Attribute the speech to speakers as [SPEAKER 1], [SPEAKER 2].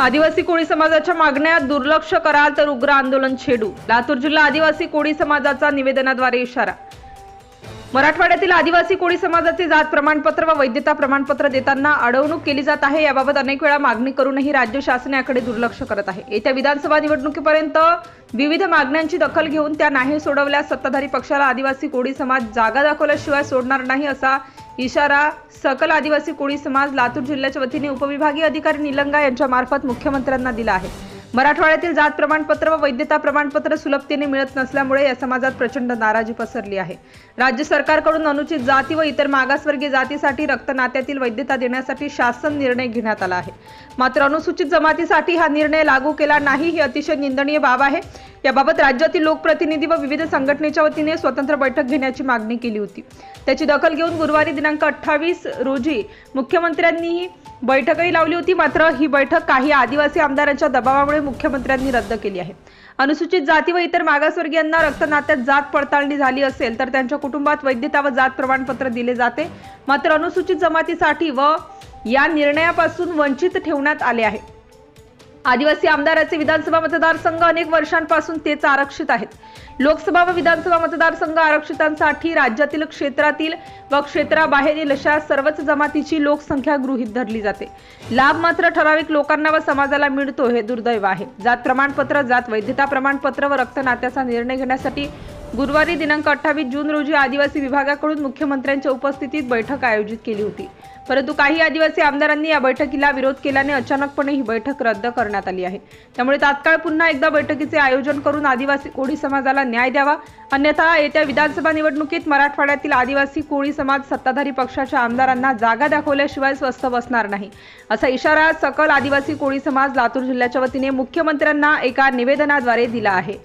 [SPEAKER 1] आदिवासी कोळी समाजाच्या मागण्या दुर्लक्ष कराल तर उग्र आंदोलन छेडू. लातूर जिल्हा आदिवासी कोळी समाजाचा निवेदनाद्वारे इशारा. मराठवाड्यातील आदिवासी कोळी समाजाचे जात प्रमाणपत्र व वैधता प्रमाणपत्र देताना अडवणूक केली जात आहे याबाबत अनेक वेळा मागणी करूनही राज्य शासन याकडे दुर्लक्ष करत आहे. येत्या विधानसभा निवडणुकीपर्यंत विविध मागण्यांची दखल घेऊन त्या नाही सोडवल्यास सत्ताधारी पक्षाला आदिवासी कोळी समाज जागा दाखवल्याशिवाय सोडणार नाही असा इशारा सकल आदिवासी कोळी समाज लातूर जिल्ह्याच्या वतीने उपविभागीय अधिकारी निलंगा यांच्या मार्फत मुख्यमंत्र्यांना दिला आहे. मराठवाड्यातील जात प्रमाणपत्र व वैद्यता प्रमाणपत्र सुलभतेने मिळत नसल्यामुळे या समाजात प्रचंड नाराजी पसरली आहे. राज्य सरकारकडून अनुचित जाती व इतर मागासवर्गीय जातीसाठी रक्तनात्यातील वैद्यता देण्यासाठी शासन निर्णय घेण्यात आला आहे. मात्र अनुसूचित जमातीसाठी हा निर्णय लागू केला नाही ही अतिशय निंदनीय बाब आहे. याबाबत राज्यातील लोकप्रतिनिधी व विविध संघटनेच्या वतीने स्वतंत्र बैठक घेण्याची मागणी केली होती. त्याची दखल घेऊन गुरुवारी दिनांक अठ्ठावीस रोजी मुख्यमंत्र्यांनीही बैठकही लावली होती. मात्र ही बैठक काही आदिवासी आमदारांच्या दबावामुळे मुख्यमंत्र्यांनी रद्द केली आहे. अनुसूचित जाती व इतर मागासवर्गीयांना रक्तनात्यात जात पडताळणी झाली असेल तर त्यांच्या कुटुंबात वैद्यता व जात प्रमाणपत्र दिले जाते. मात्र अनुसूचित जमातीसाठी व या निर्णयापासून वंचित ठेवण्यात आले आहे. आदिवासी आमदाराचे विधानसभा मतदारसंघ अनेक वर्षांपासून तेच आरक्षित आहेत. लोकसभा व विधानसभा मतदारसंघ आरक्षितांसाठी राज्यातील क्षेत्रातील व क्षेत्राबाहेरील अशा सर्वच जमातीची लोकसंख्या गृहीत धरली जाते. लाभ मात्र ठराविक लोकांना व समाजाला मिळतो हे दुर्दैव आहे. जात प्रमाणपत्र जात वैधता प्रमाणपत्र व रक्त नात्याचा निर्णय घेण्यासाठी गुरुवारी दिनांक अठ्ठावीस जून रोजी आदिवासी विभागाकडून मुख्यमंत्र्यांच्या उपस्थितीत बैठक आयोजित केली होती. परंतु काही आदिवासी आमदारांनी या बैठकीला विरोध केल्याने अचानकपणे ही बैठक रद्द करण्यात आली आहे. त्यामुळे तात्काळ पुन्हा एकदा बैठकीचे आयोजन करून आदिवासी कोळी समाजाला न्याय द्यावा. अन्यथा येत्या विधानसभा निवडणुकीत मराठवाड्यातील आदिवासी कोळी समाज सत्ताधारी पक्षाच्या आमदारांना जागा दाखवल्याशिवाय स्वस्थ बसणार नाही. असा इशारा सकल आदिवासी कोळी समाज लातूर जिल्ह्याच्या वतीने मुख्यमंत्र्यांना एका निवेदनाद्वारे दिला आहे.